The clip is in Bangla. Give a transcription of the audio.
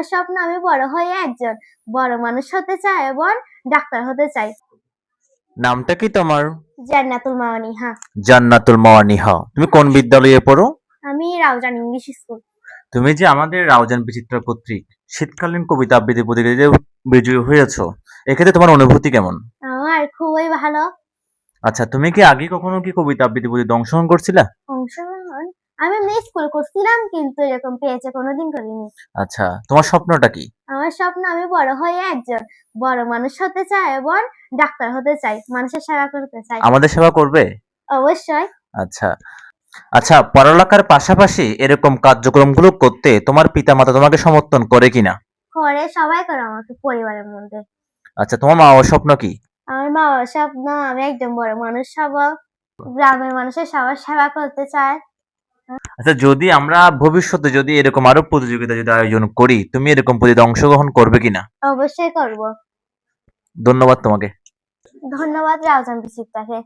আমার স্বপ্ন আমি বড় হয়ে একজন। বড় মানুষ হতে চাই এবং ডাক্তার হতে চাই। নামটা কি তোমার? জান্নাতুল মাওয়ানি হ্যাঁ। জান্নাতুল মাওয়ানিহা তুমি কোন বিদ্যালয়ে পড়ো? আমি রাউজান ইংলিশ স্কুল। তুমি যে আমাদের রাউজান বিচিত্রা কর্তৃক শীতকালীন কবিতা আবৃত্তি প্রতিযোগিতায় বিজয়ী হয়েছো এক্ষেত্রে তোমার অনুভূতি কেমন? আমার খুবই ভালো। আচ্ছা তুমি কি আগে কখনো কি কবিতা আবৃত্তি প্রতিযোগিতায় অংশগ্রহণ করছিলা? আমি মিস স্কুল করছিলাম কিন্তু এরকম পেয়েছে কোনোদিন করিনি। আচ্ছা তোমার স্বপ্নটা কি? আমার স্বপ্ন আমি বড় হয়ে একজন বড় মানুষ হতে চাই এবং ডাক্তার হতে চাই মানুষের সেবা করতে চাই। আমাদের সেবা করবে? অবশ্যই। আচ্ছা আচ্ছা পড়ালেখার পাশাপাশি এরকম কার্যক্রমগুলো করতে তোমার পিতামাতা তোমাকে সমর্থন করে কিনা? করে সবাই করে আমাকে পরিবারের মধ্যে। আচ্ছা তোমার মা বাবার স্বপ্ন কি? আমার মা বাবার স্বপ্ন আমি একজন বড় মানুষ হব গ্রামের মানুষের সবার সেবা করতে চাই। আচ্ছা যদি আমরা ভবিষ্যতে যদি এরকম আরও প্রতিযোগিতা যদি আয়োজন করি তুমি এরকম প্রতিযোগিতা অংশগ্রহণ করবে কিনা? অবশ্যই করব। ধন্যবাদ তোমাকে। ধন্যবাদ রাউজান বিচিত্রাকে